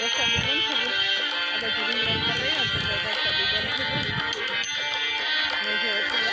વરસાદ બંધ થઈ ગયો આ બધું રીંગણ કરી રહ્યો છે વરસાદ બંધ થઈ ગયો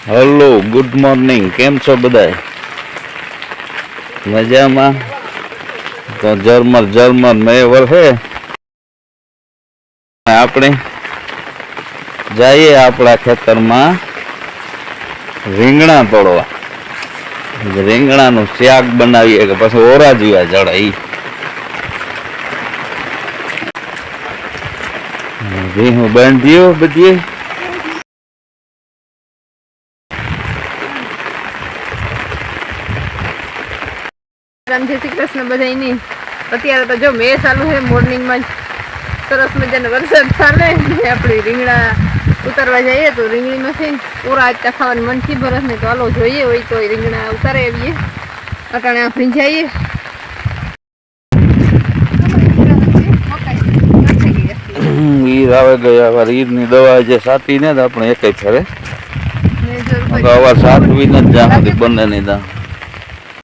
હેલો ગુડ મોર્નિંગ કેમ છો બધા મજામાં? તો જર્મર જર્મર મેવર હે? આપણે જઈએ આપણા ખેતરમાં રીંગણા તોડવા. રીંગણાનું શાક બનાવીએ કે પછી ઓરા જેવા જડે ઈ હું બાંધ્યો બધી જય શ્રી કૃષ્ણ બધાયની. અત્યારે તો જો મેં ચાલુ છે મોર્નિંગમાં સરસ મજાનો વરસાદ ચાલે. ને આપણે રીંગણા ઉતારવા જઈએ તો રીંગણીમાંથી પૂરા આટલા ખાવાનું મનથી ભરસ ને તો હાલો જોઈએ હોય તો રીંગણા ઉતારે આવીએ. અટાણે આ ભીંજાઈએ ઈર આવે ગયા વાર ઈરની દવા જે સાતી ને તો આપણે એકેય ફેરે. અવાર સાટવી ને જ્યાં સુધી બંને ની દા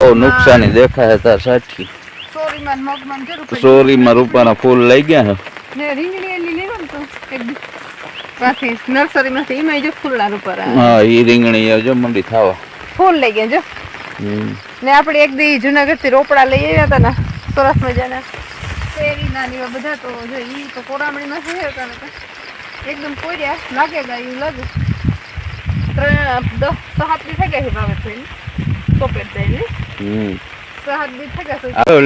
બહુ નુકસાની દેખાય તાર સાચી. સોરીમાં મગમાં જરૂર. સોરીમાં રૂપાના ફૂલ લઈ ગયા ને રીંગણી એલી લે ને તો એક. પાછી નર્સરીમાંથી એમાંય જો ફૂલના ઉપર હા ઈ રીંગણી એ જો મંડી થાવા. ફૂલ લઈ ગયા જો. ને આપણે એક દી જુનાગઢથી રોપડા લઈ આવ્યા હતા ને સરસ મજાના. શેરી નાની બધા તો જો ઈ તો કોરામણીમાં છે હતા એકદમ કોર્યા લાગે ગા એવું લાગે. ત્રણ દસ સાત થઈ ગયા છે ભાવે થઈને. સોપેર થઈને. હમ. સાત દી આવે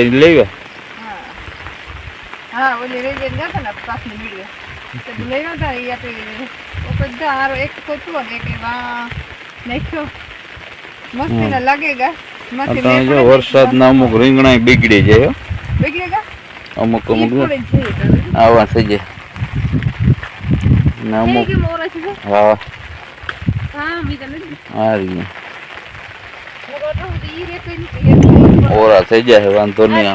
એટલે લેવા હા હા. ઓલી રેજે ગયા હતા ને પાછળ મીડિયા તો લઈ હતા એ આપણે બધા હારો એક કોચું ને કે નાખ્યો. મસ્તી ના લાગેગા મસ્તી જો વરસાદના અમુક રીંગણા બીગડી જાય હો. બેગેગા અમુક અમુક. આવા થઈ જાય. ને અમુક? હા. હા. આ રીંગણા ઓરા થઈ જાય વાંધો હા,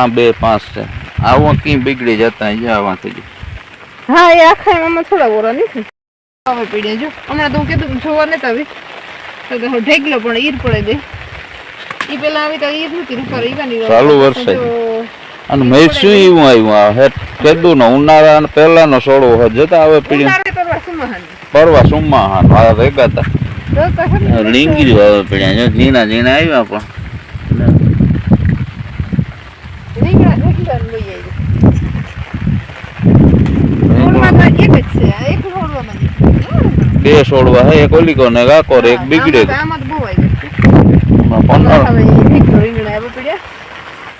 નહીં બે પાંચ છે. આવા કઈ બીગડી જતા જ થઈ જાય હા એ આખા એમાં થોડા ઓરા નથી હવે પીડે જો. હમણાં તો હું કીધું જોવા નતા આવી. તો ઢેકલો પણ ઈર પડે દે ઈ પેલા આવી તો ઈર નથી પર ઈવાની. ચાલુ વર્ષે. અને મેં શું એવું આવ્યું? આ હેઠ કીધું ને ઉનાળા અને પહેલાનો સોળો હોય જતા હવે પીડી પરવા સુમાહાન. પરવા સુમા હા મારા રેગાતા તો ને લીંગી હવે જો ઝીણા ઝીણા આવ્યા પણ. બે સોડવા હે એક ઓલીકો ને કાકોર એક બીગડે.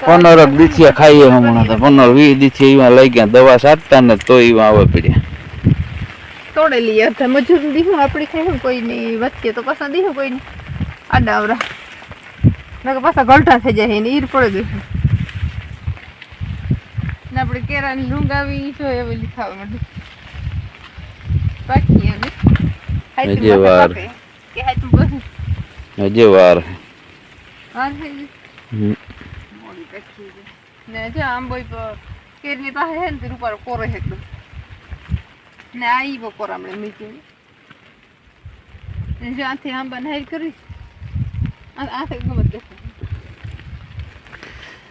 પંદર પડ્યા. દીથિયા ખાઈએ હમણાં પંદર વીસ દીથી એમાં લઈ ગયા દવા સાટતા ને તો એમાં આવે પીડ્યા. તોડેલી અડધા મજૂર દીધું. આપણી ખાઈ કોઈ નહીં વચ્ચે તો પાછા દીધું કોઈ નહીં આડા નકર પાછા ગલટા થઈ જાય ને ઈર પડે ગઈ ને આપણે કેરાની લૂંગ આવી જો એ બધી ખાવા માંડી. બાકી હાઈતું હજી વાર. કે હાઈતું પાછું હજી વાર. વાર થઈ મોડી પાકી ને જો આમ બોય કેરની પાસે હે ને તે ઉપર કોરો હેતું ને આ ઈ બપોર આપણે મૂક્યું જો આથી આમ બનાવી કરી. આ આ થઈ ગમત દેખાય.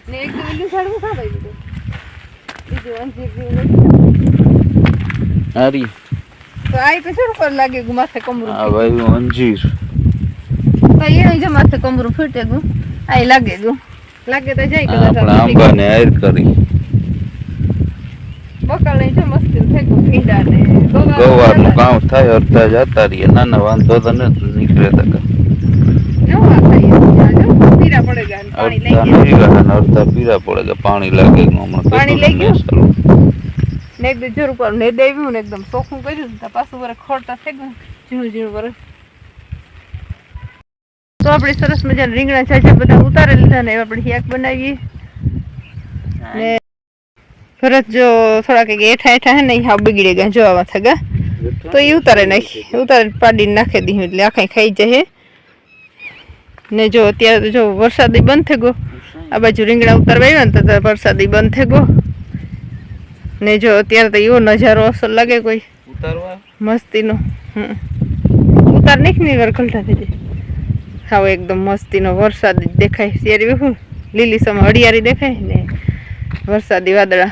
ને એક બીજું સાડવું ખાવાય દીધું બીજું અંજીર હારી. તો આ પછી ઉપર લાગે ગયું માથે કમરું આ ભાઈ અંજીર. તો એ જો માથે કમરું ફૂટે ગયું. આઈ લાગે ગયું. લાગે તો જાય કદાચ આંબાને હાર કરી. બકલ નહીં જો મસ્તી ગયું ભીંડા ને ગવારનું કામ થાય અડધા જતા રહીએ. ના ના વાંધો તો નથી નીકળે તો કેવા થાય? જો પીરા પડે ગયા ને પાણી અડધા પીરા પડે લાગે પાણી લઈ ગયું? ને એકદમ પર ને દેવ્યું ને એકદમ ચોખ્ખું કર્યું ને તો પાછું વરે ખોરતા થઈ ગયું ઝીણું ઝીણું વરે તો આપણે સરસ મજાના રીંગણા છે બધા ઉતારી લીધા ને આપણે શાક બનાવીએ. ને ભરત જો થોડા કંઈક એઠા એઠા હે ને હા બગડી ગયા જો આવા થગા તો એ ઉતારે નાખી ઉતારે પાડીને નાખી દીધું એટલે આખા ખાઈ જાય ને જો અત્યારે જો વરસાદી બંધ થઈ ગયો આ બાજુ રીંગણા ઉતારવા આવ્યા ને તો વરસાદી બંધ થઈ ગયો ને જો અત્યારે તો એવો નજારો અસર લાગે કોઈ. મસ્તીનો હમ. ઉતાર નાખ ને વાર ખલતા થઈ હાવ એકદમ મસ્તીનો વરસાદ દેખાય. બેહું લીલી સમ હળિયારી દેખાય ને વરસાદી વાદળા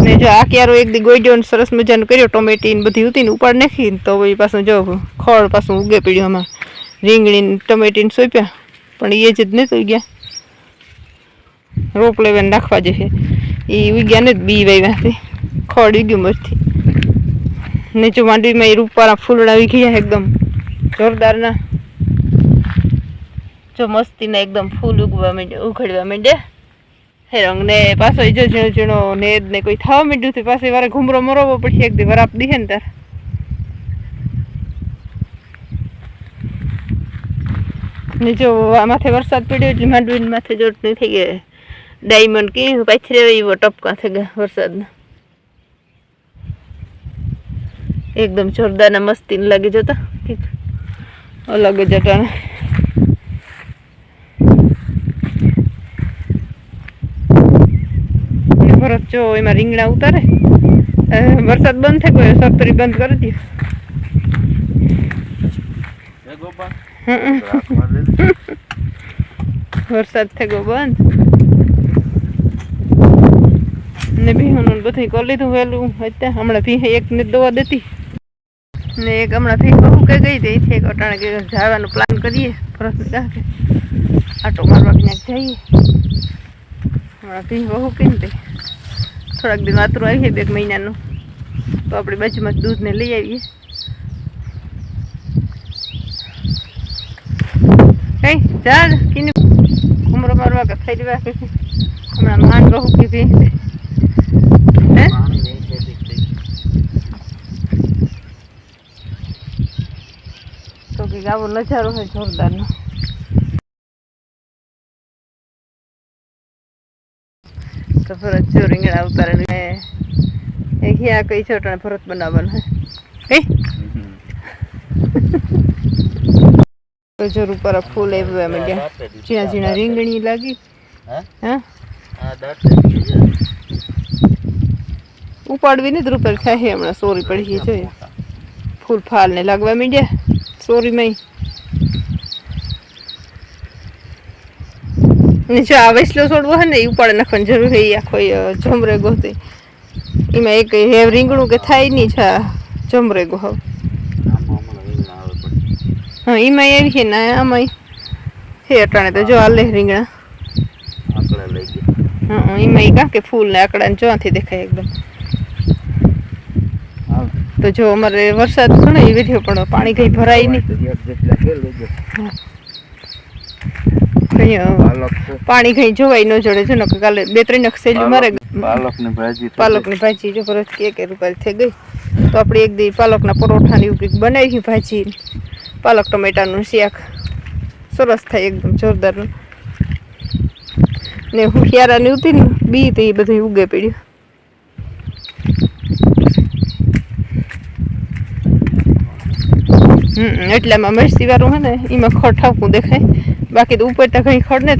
ને જો આ ક્યારો એક દી ગોઈડ્યો ને સરસ મજાનું કર્યો, ટોમેટી ને બધી ઉતી ને ઉપાડ નાખીને તો એ પાછું જો ખોળ પાછું ઉગે પડ્યું આમાં. રીંગણી ટમેટીને સોંપ્યા, પણ એ જ નહીં તો ઉગ્યા. રોપ લેવાને નાખવા જશે એ ઉગ્યા ને જ બી વાવ્યાથી ખોળ ઉગ્યું મસ્તી ને જો માંડવીમાં એ રૂપવાળા ફૂલડા ઉગી ગયા એકદમ જોરદારના જો મસ્તીના એકદમ ફૂલ ઉગવા માંડ્યા, ઉઘડવા માંડ્યા. રંગ ને પાછો ઈજો જો ઝીણો ઝીણો નેદ ને કોઈ થવા મીઠું થી પાછો વારે ઘૂમરો મરવો પડશે, એક દી વરાપ દીહે ને તાર. ને જો માથે વરસાદ પડ્યો એટલે માંડવી માથે જોટ નહીં થઈ ગયા. ડાયમંડ કે પાછળ એવો ટપકા થઈ ગયા વરસાદના. એકદમ જોરદાર ને મસ્તી લાગી જતા. અલગ જ અટાણે ને ભરત જો એમાં રીંગણા ઉતારે. વરસાદ બંધ થઈ ગયો સત્તરી બંધ કરી દે એ ગોપા હમ. રાખવા દે વરસાદ થઈ ગયો બંધ. ને ભીહોનું બધું કરી લીધું વહેલું. અત્યારે હમણાં ભીહે એક ને દવા દેતી. ને એક હમણાં ભીહ બહુ કઈ ગઈ હતી. એક અટાણે કે જવાનું પ્લાન કરીએ. કે આટો મારવા ક્યાંક જઈએ. હમણાં ભીહ બહુ કઈ તે થોડાક દિન વાતરું આવીએ બે મહિનાનું. તો આપણે બાજુમાં જ દૂધ ને લઈ આવીએ. કઈ, ચાલ કીને ઉમરો મારવા કે થઈ દેવા હમણાં માન રહું કીધી. હે? તો કે આવો નજારો છે જોરદારનો. તો ભરત જો રીંગણા ઉતારે ને એ હિયા કઈ છે અટાણે ભરત બનાવવાનું હે? કઈ તો જોર ઉપર આ ફૂલ એવા માંડ્યા જ્યાં જીણા રીંગણી લાગી. હે? આ ઉપાડવી ને જ ખાઈ હમણાં. સોરી પડી ગઈ જોઈએ ફૂલ ફાલ ને લાગવા માંડ્યા. સોરીમાં ને જો આ વૈસલો છોડવો હોય ને એ ઉપાડ નાખવાની જરૂર હોય આખો જમરે ગોતી એમાં એક હેવ રીંગણું કે થાય નહીં છે આ જમરેગો હવે. હા એમાં એવી છે ને આમાં હે અટાણે તો જો આલે રીંગણા. હા એમાં એ કાં કે ફૂલ ને આકડા ને જોવાથી દેખાય એકદમ. તો જો અમારે વરસાદ ઘણો એ વધ્યો પણ પાણી કઈ ભરાય નહીં એક જેટલા કે લઈ ગયા કઈ પાણી કઈ જોવાય ન જોડે છે નકર કાલે બે ત્રણ સેલી મારે પાલકની ભાજી પાલકની ભાજી જો પરત કે કે રૂપિયા થઈ ગઈ. તો આપણે એક દી પાલકના પરોઠા ને એવું કંઈક બનાવી ભાજી. પાલક ટમેટાનું શાક. સરસ થાય એકદમ જોરદારનું ને હું ક્યારાની ઉતી ને બી તો એ બધું ઉગે પડ્યું. હમ એટલામાં મરસી વાળું હે ને એમાં ખડ ઠાવકું દેખાય. બાકી તો ઉપર તો કંઈ ખડ ને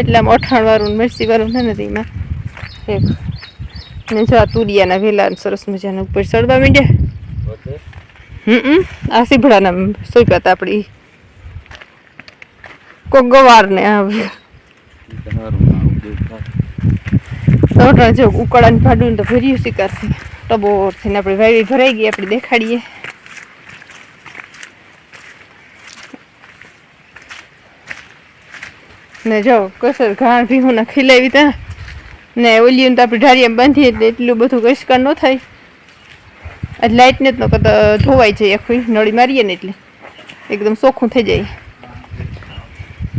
એટલે અઠાણ વાળું ને વાળું ને નથી એમાં એક. ને જો આ તુરિયાના વેલા સરસ મજાના ઉપર ચડવા માંડ્યા. હમ હમ. આ સીભડાના સોપ્યા હતા આપણી કોક ગવાર ને નામ જો ઉકળાને ભાડું ને તો ભર્યું શિકારથી ટબો થઈને આપણે વાવી ભરાઈ ગઈ આપણે દેખાડીએ. ને જો, કસર ઘાણ ભીહું ના ખીલાવી ત્યાં ને ઓલિયું તો આપણે ઢારિયા બાંધીએ એટલે એટલું બધું કશકાર ન થાય. આજ લાઇટ ને જ ન કરતા ધોવાઈ જાય આખું. નળી મારીએ ને એટલે. એકદમ ચોખ્ખું થઈ જાય.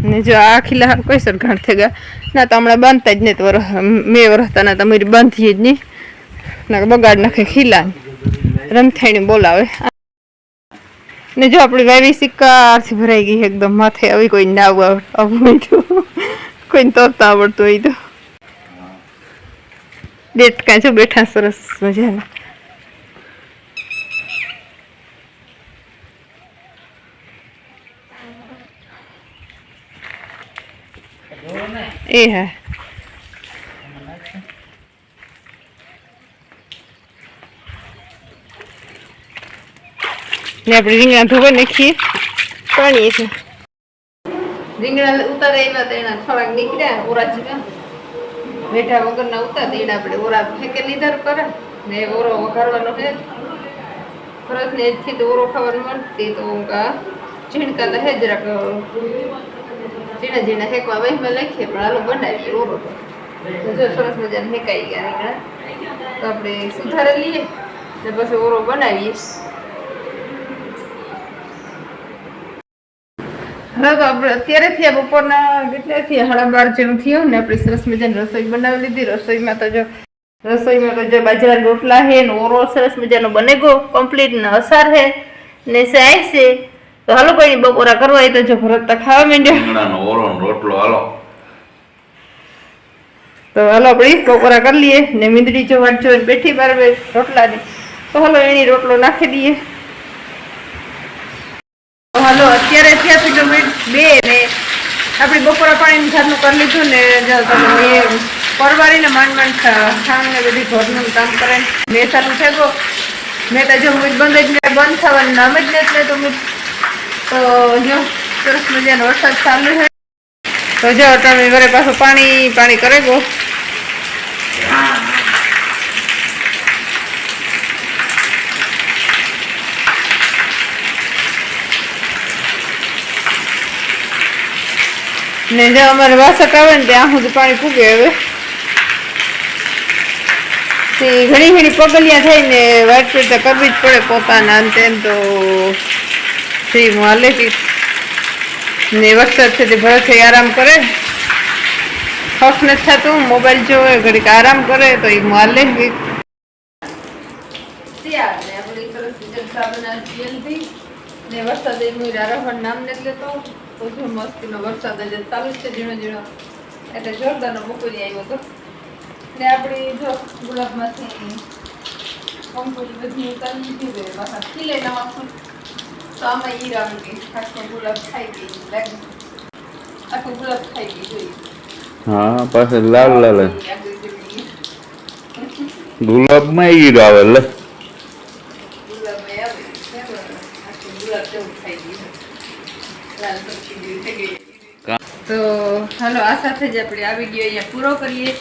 ને જો, આ ખીલા કઈ સર ઘાણ થઈ ગયા. ના તો હમણાં બાંધતા જ નહીં તો મેં વરસતા ના તો તમારી બાંધીએ જ નહીં. ના બગાડ નાખે ખીલા રમથાણી બોલાવે. ને જો આપણી વાવી સિક્કાથી ભરાઈ ગઈ એકદમ માથે આવી કોઈ નાવ આવડતું હોય તો. કોઈને તરતા આવડતું હોય તો. દેટકા જો બેઠા સરસ મજાના. એ હા. ને આપણે રીંગણા ધોવા નાખીએ. પાણીએ છે રીંગણા ઉતારે એવા તો એના થોડાક નીકળ્યા, ઓરા જેવા બેઠા વગરના ઉતાર એના આપણે ઓરા ફેંકે લીધા કરે ને ઓરો વઘારવાનો છે. ફરજ ને એથી તો ઓરો ખાવાનું મળતી તો ઊંઘા ઝીણકા તો હે રાખ ઝીણા ઝીણા હેકવા વહીમાં લખીએ, પણ આલો બનાવીએ ઓરો તો. જો સરસ મજાને હેકાઈ ગયા રીંગણા. તો આપણે સુધારે લઈએ ને પછી ઓરો બનાવીએ. હવે તો આપણે અત્યારે થયા બપોરના કેટલા થયા? સાડા બાર જેવું થયું ને આપણી સરસ મજાની રસોઈ બનાવી લીધી. રસોઈમાં તો જો રસોઈમાં તો જો બાજરાના રોટલા છે ને ઓરો સરસ મજાનો બને ગયો કમ્પ્લીટ ને અસાર છે ને સાય છે. તો હાલો કોઈ બપોરા કરવા તો જો ભરત તો ખાવા માંડ્યો. ઓરો રોટલો હાલો. તો હાલો આપણે બપોરા કરી લઈએ ને મીંદડી જો વાટ જોઈને બેઠી બાર રોટલાની. તો હાલો એની રોટલો નાખી દઈએ તો હાલો અત્યારે અઠ્યાસી છે બે ને આપણે બપોરા પાણીનું જાતનું કરી લીધું ને એ પરવારીને માંડ માંડ ને બધી ઘરનું કામ કરે. મહેસાનું છે થઈ મેં તો જો મીઠ બંધ જ ને બંધ થવાનું નામ જ નથી તો મીઠ તો જો સરસ મજાનો વરસાદ ચાલુ છે. તો જો તમે ઘરે પાછું પાણી પાણી કરે ગો ને જો અમારે વાસક આવે ને ત્યાં સુધી પાણી પૂગે હવે. ઘણી ઘણી પગલિયા થઈને વાત તો કરવી જ પડે પોતાના અંતે તો શ્રી હાલે ને વરસાદ છે તે ભરત આરામ કરે. ખોફ નથી થતું, મોબાઈલ જોવે, ઘડીક આરામ કરે તો એ હાલે ને વરસાદ એનું રારહણ નામ નથી લેતો. તો જો મસ્તીનો વરસાદ જ ચાલુ છે ઝીણો ઝીણો. એટલે જોરદારનો બપોરી આવ્યો હતો ને આપણી જો ગુલાબમાંથી કંકોડી બધી ઉતારી લીધી હોય પાછા ખીલે ફૂલ તો આમાં ઈર આવી ગઈ આખો ગુલાબ ખાઈ ગઈ લાગે. આખો ગુલાબ ખાઈ ગઈ જોઈએ હા પાછળ લાલ લાલ. ગુલાબમાં ઈર આવે લે ગુલાબમાં આવે બરાબર. આખો ગુલાબ જેવું ખાઈ ગયું લાલ સરખી જેવી થઈ ગઈ. કા- તો હાલો આ સાથે જ આપણે આ વીડિયો અહીંયા પૂરો કરીએ.